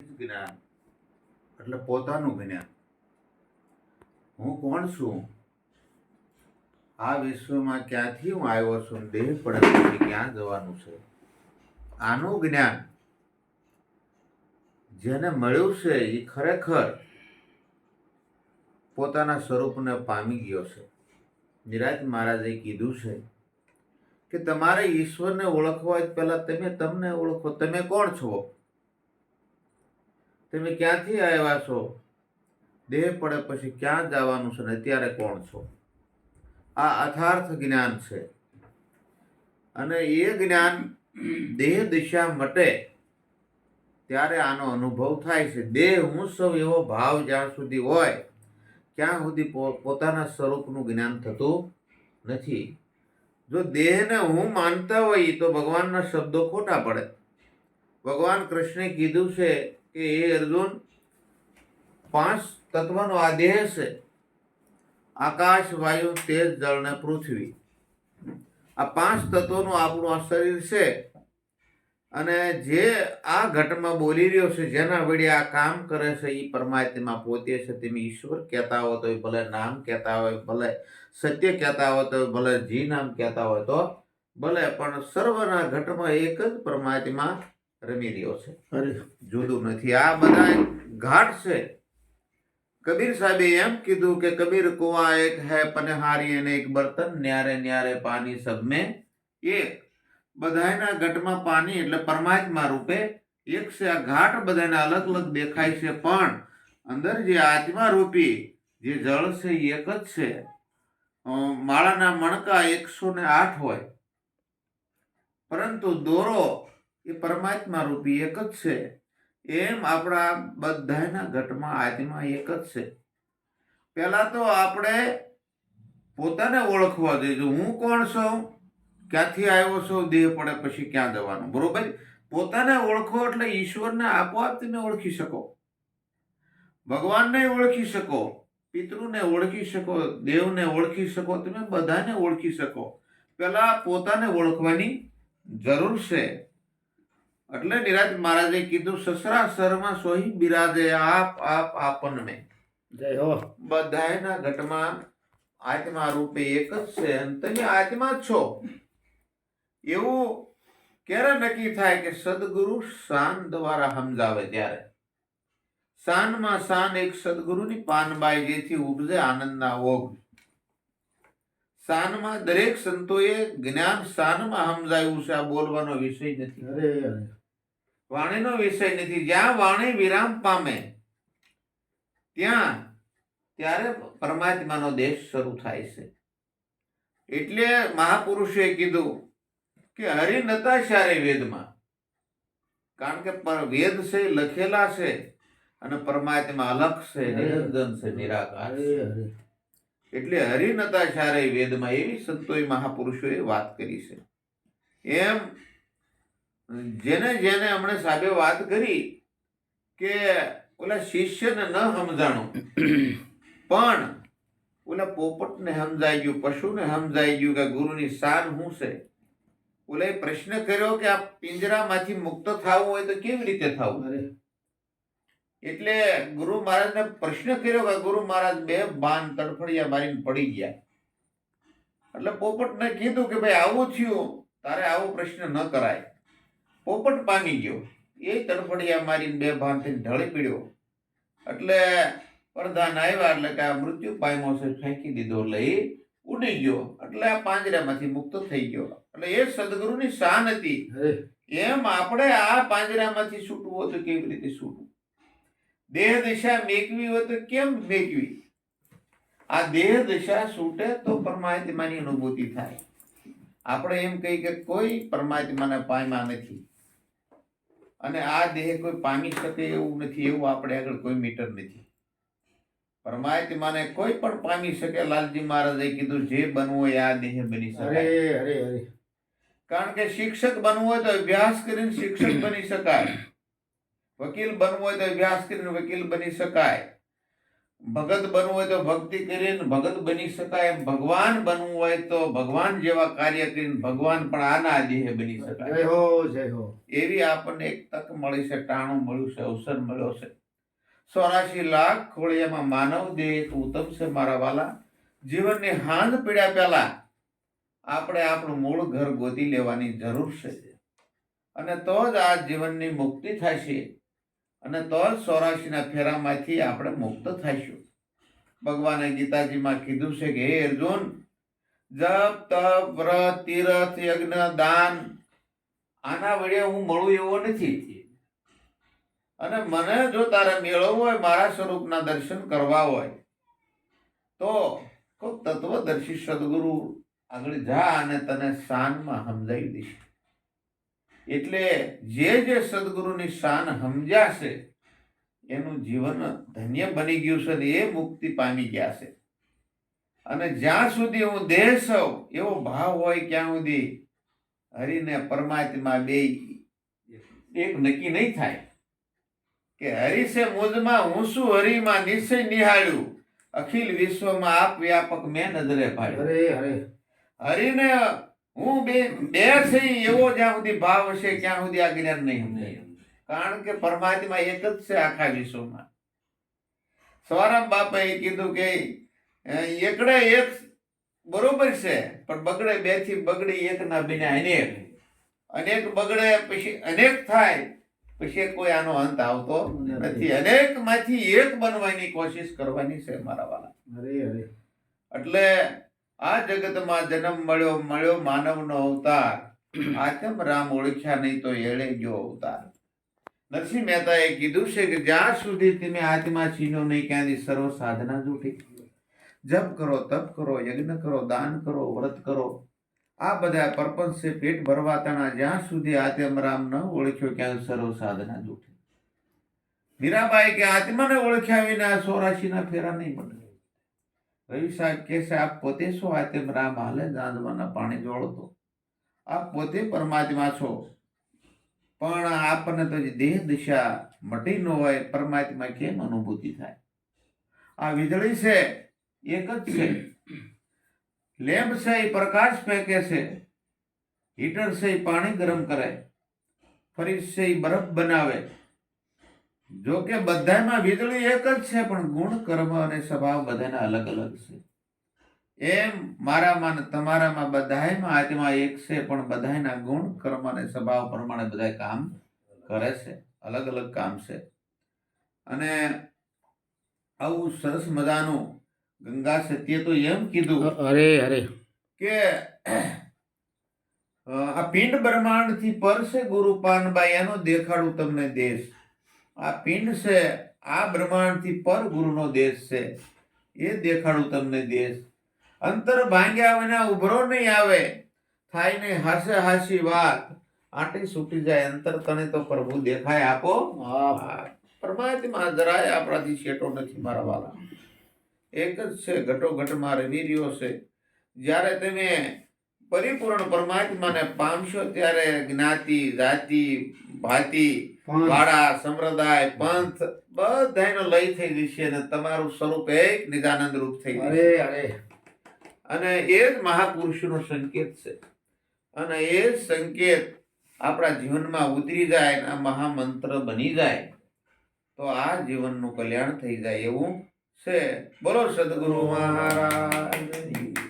જ્ઞાન એટલે પોતાનું જ્ઞાન હું કોણ છું? આ વિશ્વમાં ક્યાંથી હું આવ્યો છું? દેહ પડે ક્યાં જવાનું છે? આનું જ્ઞાન જેને મળ્યું છે એ ખરેખર પોતાના સ્વરૂપને પામી ગયો છે. નિરાજ મહારાજે કીધું છે કે તમારે ઈશ્વરને ઓળખવા જ પહેલા તમે તમને ઓળખો. તમે કોણ છો? તમે ક્યાંથી આવ્યા છો? દેહ પડે પછી ક્યાં જવાનું છે ને અત્યારે કોણ છો? આ અથાર્થ જ્ઞાન છે. અને એ જ્ઞાન દેહ દિશા મટે ત્યારે આનો અનુભવ થાય છે. દેહ હું સૌ એવો ભાવ જ્યાં સુધી હોય ત્યાં સુધી પોતાના સ્વરૂપનું જ્ઞાન થતું નથી. જો દેહને હું માનતા હોય તો ભગવાનના શબ્દો ખોટા પડે. ભગવાન કૃષ્ણે કીધું છે કે એ અર્જુન પાંચ તત્વનો આ દેહ છે. આકાશ, વાયુ, તેજ, જળ ને પૃથ્વી. આ પાંચ તત્વોનું આપણું આ શરીર છે. અને જે આ ઘટમાં બોલી રહ્યો છે, જેના વડે આ કામ કરે છે એ પરમાત્મા પોતે છે, તમે ઈશ્વર કહેતા હોય તો ભલે નામ કહેતા હોય, ભલે સત્ય કહેતા હોય તો ભલે જી નામ કહેતા હોય તો ભલે, પણ સર્વના ઘટમાં એક જ પરમાત્મા રમી રહ્યો છે. અરે. જુદું નથી. આ બધા ઘાટ છે. કબીર સાહેબે એમ કીધું કે કબીર કુવા એક હે પનહારી અને એક બર્તન ન્યારે ન્યારે પાણી સબ મેં એક. બધાના ઘટમાં પાણી એટલે પરમાત્મા રૂપે એક છે. આ ઘાટ બધાને અલગ અલગ દેખાય છે પણ અંદર જે આત્મા રૂપી જે જળ છે એ એક જ છે. માળાના મણકા એકસો ને આઠ હોય. પરંતુ દોરો એ પરમાત્મા રૂપી એક જ છે. એમ આપણા બધાના ઘટમાં આત્મા એક જ છે. પહેલા તો આપણે પોતાને ઓળખવા દેજો. હું કોણ છું? ક્યાંથી આવ્યો છું? દેહ પડે પછી ક્યાં જવાનું? બરોબર? પોતાને ઓળખો એટલે ઈશ્વરને આપોઆપ તમે ઓળખી શકો. ભગવાનને ઓળખી શકો. પિતૃને ઓળખી શકો. દેવને ઓળખી શકો. તમે બધાને ઓળખી શકો. પહેલા પોતાને ઓળખવાની જરૂર છે. એટલે નિરાજ મહારાજે કીધું સસરા સરમાં સોહી બિરાજે આપ આપ આપન મેં. જય હો. બધાયના ઘટમાં આત્મા રૂપે એક જ છે અને તમે આત્મા જ છો. એવું ક્યારે નક્કી થાય કે સદગુરુ શાન દ્વારા સમજાવે ત્યારે? શાનમાં શાન એક સદગુરુની પાનબાઈ જેથી ઉપજે આનંદના ઓઘ શાનમાં દરેક સંતોએ જ્ઞાન શાનમાં સમજાયું છે આ બોલવાનો વિષય નથી. અરે અરે. વાણીનો વિષય નથી. જ્યાં વાણી વિરામ પામે ત્યાં ત્યારે પરમાત્માનો દેશ શરૂ થાય છે. એટલે મહાપુરુષે કીધું કે હરિ નતા શારે વેદમાં. કારણ કે વેદ છે લખેલા છે અને પરમાત્મા અલગ છે નિરંજન છે નિરાકાર છે. એટલે હરિનતા શારે વેદમાં એવી સંતોએ મહાપુરુષોએ વાત કરી છે. એમ જેને જેને હમણાં સાહેબે વાત કરી કે ઓલા શિષ્યને ન સમજાણું પણ ઓલા પોપટને સમજાઈ ગયું પશુને સમજાઈ ગયું કે ગુરુની શાન શું છે? ઓલા પ્રશ્ન કર્યો કે આ પિંજરામાંથી મુક્ત થવું હોય તો કેવી રીતે થવું? એટલે ગુરુ મહારાજને પ્રશ્ન કર્યો કે ગુરુ મહારાજ બે બાન તડફડિયા મારીને પડી ગયા. એટલે પોપટને કીધું કે ભાઈ આવું થયું તારે આવો પ્રશ્ન ન કરાય. પોપટ પામી ગયો. એ તડફડિયા મારીને બે ભાન થઈને ઢળી પીડ્યો. એટલે પ્રધાન આવ્યા એટલે કે આ મૃત્યુ પામ્યો છે ફેંકી દીધો લઈ ઉડી ગયો. એટલે આ પાંજરામાંથી મુક્ત થઈ ગયો. એટલે એ સદગુરુની શાન હતી. એમ આપણે આ પાંજરામાંથી છૂટવું હોય તો કેવી રીતે છૂટવું? દેહ દિશા મેકવી હોય તો કેમ મેકવી? આ દેહ દિશા છૂટે તો પરમાત્માની અનુભૂતિ થાય. આપણે એમ કહી કે કોઈ પરમાત્માને પામ્યા નથી. અને આ દેહ કોઈ પામી શકે એવું નથી એવું આપણે આગળ કોઈ મીટર નથી. પરમાત્માને કોઈ પણ પામી શકે લાલજી મહારાજે કીધું જે બનવું હોય આ દેહ બની અરે શકે અરે અરે. કારણ કે શિક્ષક બનવું હોય તો અભ્યાસ કરીને શિક્ષક બની શકાય. વકીલ બનવું હોય તો અભ્યાસ કરીને વકીલ બની શકાય. ભગત બનવું હોય તો ભક્તિ કરીને ભગત બની શકાય. ભગવાન બનવું હોય તો ભગવાન જેવા કાર્ય કરીને ભગવાન પણ આના દેહે બની શકાય. જય હો જય હો. એવી આપણને એક તક મળી છે ટાણું મળ્યું છે અવસર મળ્યો છે. સોરાશી લાખ ખોળિયામાં માનવ દેહ એક ઉત્તમ છે મારા વાલા. જીવનની હાંધ પીડ્યા પહેલા આપણે આપણું મૂળ ઘર ગોતી લેવાની જરૂર છે. અને તો જ આ જીવનની મુક્તિ થશે અને તો જ સૌરાશીના ફેરામાંથી આપણે મુક્ત થઈશું. ભગવાને ગીતાજીમાં કીધું છે કે, હે અર્જુન, જપ, તપ, વ્રત, તીરથ, યજ્ઞ, દાન, આના વડે હું મળું એવો નથી. અને મને જો તારે મેળવવું હોય, મારા સ્વરૂપના દર્શન કરવા હોય, તો કોક તત્વદર્શી સદગુરુ આગળ જા અને તને શાનમાં સમજાવી દઈશ. એટલે જે જે સદગુરુની શાન સમજાશે એનું જીવન ધન્ય બની ગયું છે ને એ મુક્તિ પામી ગયા છે. અને જ્યાં સુધી હું દેહ સૌ એવો ભાવ હોય ક્યાં સુધી હરિને પરમાત્મા બે એક નક્કી નહીં થાય. કે હરિ છે મુજમાં હું શું હરિમાં નિશ્ચય નિહાળ્યું? અખિલ વિશ્વમાં આપ વ્યાપક મેં નજરે અરે. હરિને હું બે બે છે એવો જ્યાં સુધી ભાવ હશે ત્યાં સુધી આ જ્ઞાન નહીં સમજાય. કારણ કે પરમાત્મા એક જ છે આખા વિશ્વમાં. સવારામ બાપાએ કીધું કે એકડે એક બરોબર છે પણ બગડે બેથી બગડી એક ના બિના અનેક. અનેક બગડે પછી અનેક થાય પછી કોઈ આનો અંત આવતો નથી. અનેકમાંથી એક બનવાની કોશિશ કરવાની છે મારા વાળા. અરે અરે. એટલે આ જગતમાં જન્મ મળ્યો મળ્યો માનવનો અવતાર. આત્મ રામ ઓળખ્યા નહીં તો એળે ગયો અવતાર? નરસિંહ મહેતાએ કીધું છે કે જ્યાં સુધી તમે આત્મા છીનો નહીં ક્યાંથી સર્વ સાધના જૂઠી. જપ કરો, તપ કરો, યજ્ઞ કરો, દાન કરો, વ્રત કરો. આ બધા પરપંચ છે, પેટ ભરવાતાના જ્યાં સુધી આત્મ રામ ન ઓળખ્યો ક્યાં સર્વ સાધના જૂઠી. મીરાબાઈ કે આત્માને ઓળખ્યા વિના સોરાશીના ફેરા નહીં મળે રવિ સાહેબ કહે છે, આપ પોતે શું આત્મ રામ હાલે? ગાંધવાના પાણી જોડતો. આપ પોતે પરમાત્મા છો. પણ આપણને તો જે દેહ દિશા મટી ન હોય, પરમાત્મા કેમ અનુભૂતિ થાય? આ વીજળી છે, એક જ છે. લેમ્પ છે, એ પ્રકાશ ફેંકે છે. હીટર છે, એ પાણી ગરમ કરે ફરી છે, એ બરફ બનાવે. જો કે બધામાં વીજળી એક જ છે પણ ગુણ કર્મ અને સ્વભાવ બધાના અલગ અલગ છે. એમ મારામાં તમારામાં બધામાં આત્મા એક છે પણ બધાયના ગુણ કર્મ અને સ્વભાવ પ્રમાણે બધા કામ કરે છે. અલગ અલગ કામ છે. અને આવું સરસ મજાનું ગંગા સત્ય તો એમ કીધું અરે અરે. કે આ પિંડ બ્રહ્માંડથી પર છે ગુરુ પાનબાઈ એનો દેખાડું તમને દેશ. આ પિંડ છે આ બ્રહ્માંડથી પર ગુરુનો દેશ છે. એ દેખાડું તમને દેશ. અંતર ભાંગ્યા વિના ઉભરો નહીં આવે. થાય ને હાસે હાસી વાત. આટી છૂટી જાય અંતર તને તો પ્રભુ દેખાય આપો. પરમાત્મા જરાય આપણાથી છેટો નથી મારા વાલા. એક જ છે ઘટો ઘટમાં રમી રહ્યો છે. જ્યારે તમે પરિપૂર્ણ પરમાત્માને પામશો ત્યારે જ્ઞાતિ જાતિ ભાતિ વાડા સંપ્રદાય પંથ બધાનો લય થઈ જશે અને તમારું સ્વરૂપ એક નિજાનંદ રૂપ થઈ જશે અરે અને એ જ મહાપુરુષનો સંકેત છે. અને એ જ સંકેત આપણા જીવનમાં ઉતરી જાય અને આ મહામંત્ર બની જાય તો આ જીવનનું કલ્યાણ થઈ જાય એવું છે. બોલો સદગુરુ મહારાજ.